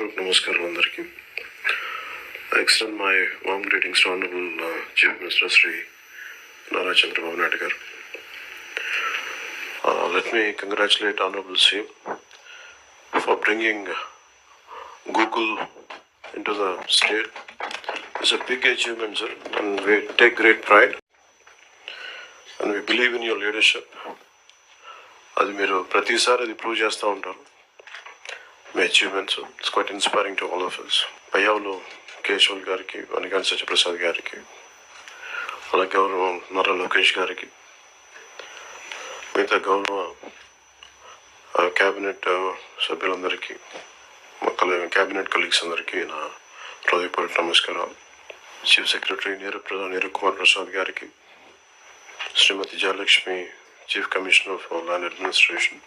నమస్కారం అందరికీ. I extend my warm greetings to honourable chief minister Shri Nara Chandrababu Naidu garu. Let me congratulate honourable CM for bringing Google into the state it's a big achievement sir and we take great pride and we believe in your leadership అది మీరు ప్రతిసారి అది prove చేస్తూ ఉంటారు. Achievements it's quite inspiring to all of us Payyavula Keshav గారికి వనిగాని సత్యప్రసాద్ గారికి అలా గౌరవం నర లోకేష్ గారికి మిగతా గౌరవ క్యాబినెట్ సభ్యులందరికీ మా కల క్యాబినెట్ కలీగ్స్ అందరికీ నా హృదయపూర్వక నమస్కారాలు. చీఫ్ సెక్రటరీ నీరు ప్రధాన్ నీరు కుమార్ ప్రసాద్ గారికి Shrimati Jayalakshmi chief commissioner for land administration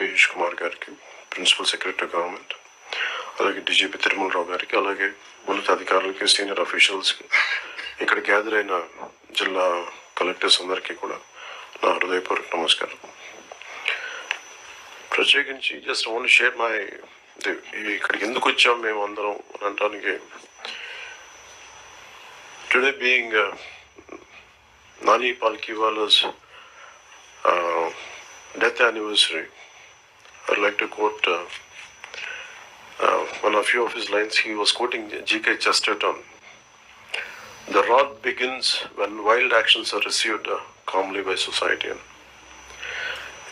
Piyush Kumar గారికి ప్రిన్సిపల్ సెక్రటరీ గవర్నమెంట్ అలాగే డీజీపీ తిరుమలరావు గారికి అలాగే ఉన్నత అధికారులకి సీనియర్ అఫీషియల్స్కి ఇక్కడ గ్యాదర్ అయిన జిల్లా కలెక్టర్స్ అందరికీ కూడా నా హృదయపూర్వక నమస్కారం. ప్రత్యేకించి జస్ట్ ఓన్లీ షేర్ మై ఇక్కడికి ఎందుకు వచ్చాం మేము అందరం అని అనడానికి today being Nani Palki death anniversary uh, I'd like to quote uh, uh, one of few of his lines. He was quoting G.K. Chesterton. The wrath begins when wild actions are received uh, calmly by society.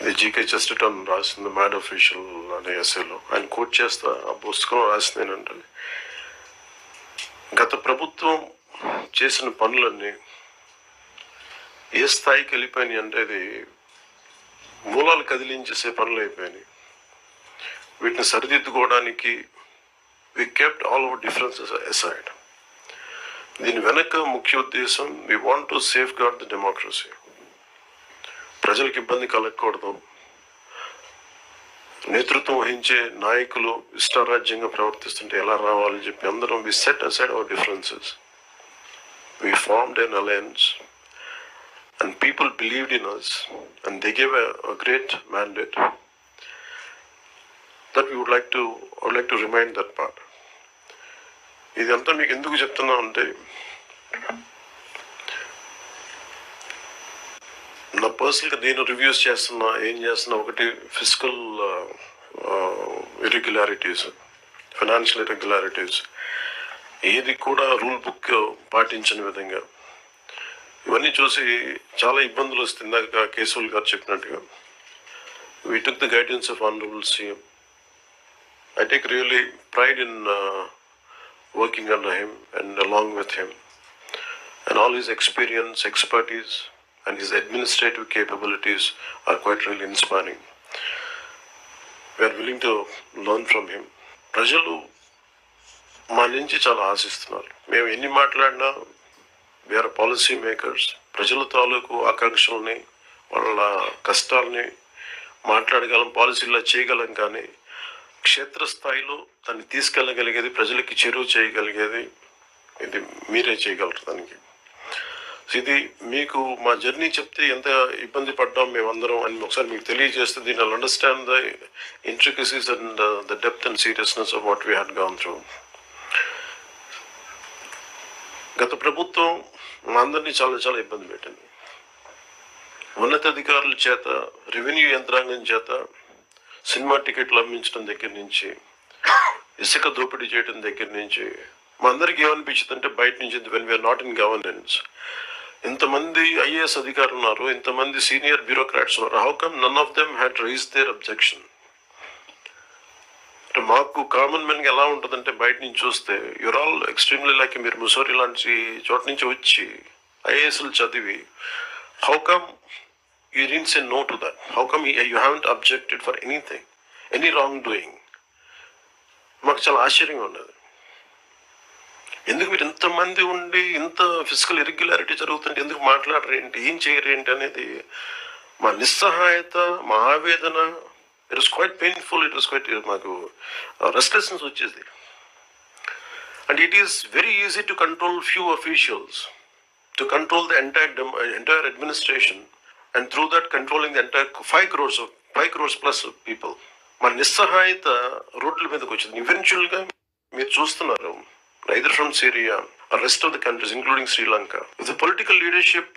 ఇది GK Chesterton రాసింది mad official అనే ఎస్ఏలో ఆయన coat చేస్తా ఆ పుస్తకం రాసింది ఏంటంటే గత ప్రభుత్వం చేసిన పనులన్నీ ఏ స్థాయికి వెళ్ళిపోయినాయి అంటే అది మూలాలు కదిలించేసే పనులు అయిపోయినాయి. వీటిని సరిదిద్దుకోవడానికి we kept all our differences aside దీని వెనక ముఖ్య ఉద్దేశం we want to safeguard the democracy ప్రజలకు ఇబ్బంది కలగకూడదు. నేతృత్వం వహించే నాయకులు ఇష్టారాజ్యంగా ప్రవర్తిస్తుంటే ఎలా రావాలని చెప్పి అందరం we set aside our differences we formed an alliance and people believed in us and they gave a great mandate that you would like to would like to remind that part ఇదంతా మీకు ఎందుకు చెప్తున్నా అంటే నా పర్సనల్గా నేను reviews చేస్తున్నా ఏం చేస్తున్నా ఒకటి ఫిజికల్ ఇరెగ్యులారిటీస్ ఫైనాన్షియల్ ఇరెగ్యులారిటీస్ ఏది కూడా రూల్ బుక్ పాటించని విధంగా ఇవన్నీ చూసి చాలా ఇబ్బందులు వస్తుంది. ఇందాక కేశవుల్ గారు చెప్పినట్టుగా we took the guidance of honourable CM I take really pride in uh, working under him and along with him, and all his experience, expertise, and his administrative capabilities are quite really inspiring. We are willing to learn from him. ప్రజలు మా నుంచి చాలా ఆశిస్తున్నారు మేము ఎన్ని మాట్లాడినా వేరే policy makers ప్రజల తాలూకు ఆకాంక్షల్ని వాళ్ళ కష్టాలని మాట్లాడగలం పాలసీలో చేయగలం కానీ క్షేత్రస్థాయిలో దాన్ని తీసుకెళ్ళగలిగేది ప్రజలకి చేరువ చేయగలిగేది ఇది మీరే చేయగలరు దానికి. ఇది మీకు మా జర్నీ చెప్తే ఎంత ఇబ్బంది పడ్డాం మేమందరం అని ఒకసారి మీకు తెలియజేస్తే దీని understand the intricacies and the depth and seriousness of what we had gone through గత ప్రభుత్వం మా అందరినీ చాలా చాలా ఇబ్బంది పెట్టింది. ఉన్నతాధికారుల చేత రెవెన్యూ యంత్రాంగం చేత సినిమా టికెట్లు అమ్మించడం దగ్గర నుంచి ఇసుక దోపిడీ చేయడం దగ్గర నుంచి మా అందరికి ఏమనిపించింది అంటే బయట నుంచి when we are not in governance ఇంతమంది ఐఏఎస్ అధికారులు ఉన్నారు ఇంతమంది సీనియర్ బ్యూరోక్రాట్స్ ఉన్నారు how come none of them had raise their objection అంటే మాకు కామన్ మెన్కి ఎలా ఉంటుందంటే బయట నుంచి చూస్తే యువర్ ఆల్ ఎక్స్ట్రీమ్లీ లైక్ మీరు ముసోరి లాంటి చోట నుంచి వచ్చి ఐఏఎస్లు చదివి how come You didn't say no to that. How come you haven't objected for anything any wrong doing మాకు చాలా ఆశ్చర్యంగా ఉన్నది. ఎందుకు మీరు ఇంతమంది ఉండి ఇంత ఫిజికల్ ఇరెగ్యులారిటీ జరుగుతుంటే ఎందుకు మాట్లాడరు ఏంటి ఏం చేయరు ఏంటి అనేది మా నిస్సహాయత మా ఆవేదన it is quite painful it is quite మాకు uh, రెస్ట్లెస్నెస్ వచ్చేది. And it is very easy to control few officials to control the entire entire administration And through that controlling the entire five crores five crores plus people మన నిస్సహాయత రోడ్ల మీదకి వచ్చింది eventual గా మీరు చూస్తున్నారు either from Syria rest of the countries including Sri Lanka the political leadership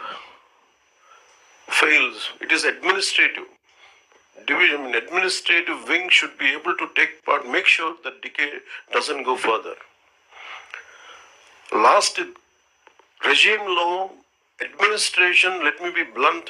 fails, it is administrative. Division, administrative wing should be able to take part, make sure that decay doesn't go further. Last regime law, administration, let me be blunt,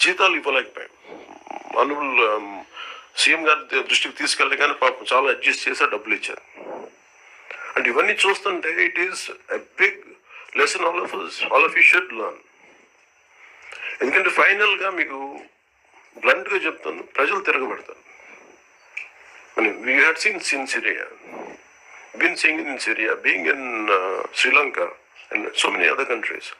జీతాలు ఇవ్వలేకపోయాం. అనువులు CM గారి దృష్టికి తీసుకెళ్ళి కానీ పాపం చాలా adjust చేసి డబ్బులు ఇచ్చారు. అండ్ ఇవన్నీ చూస్తుంటే it is a big lesson all of all of you should learn ఎందుకంటే ఫైనల్గా మీకు బ్లంట్గా చెప్తాను ప్రజలు తిరగబడతారు. We had seen in Syria been seeing in Syria being in Sri Lanka and so many other countries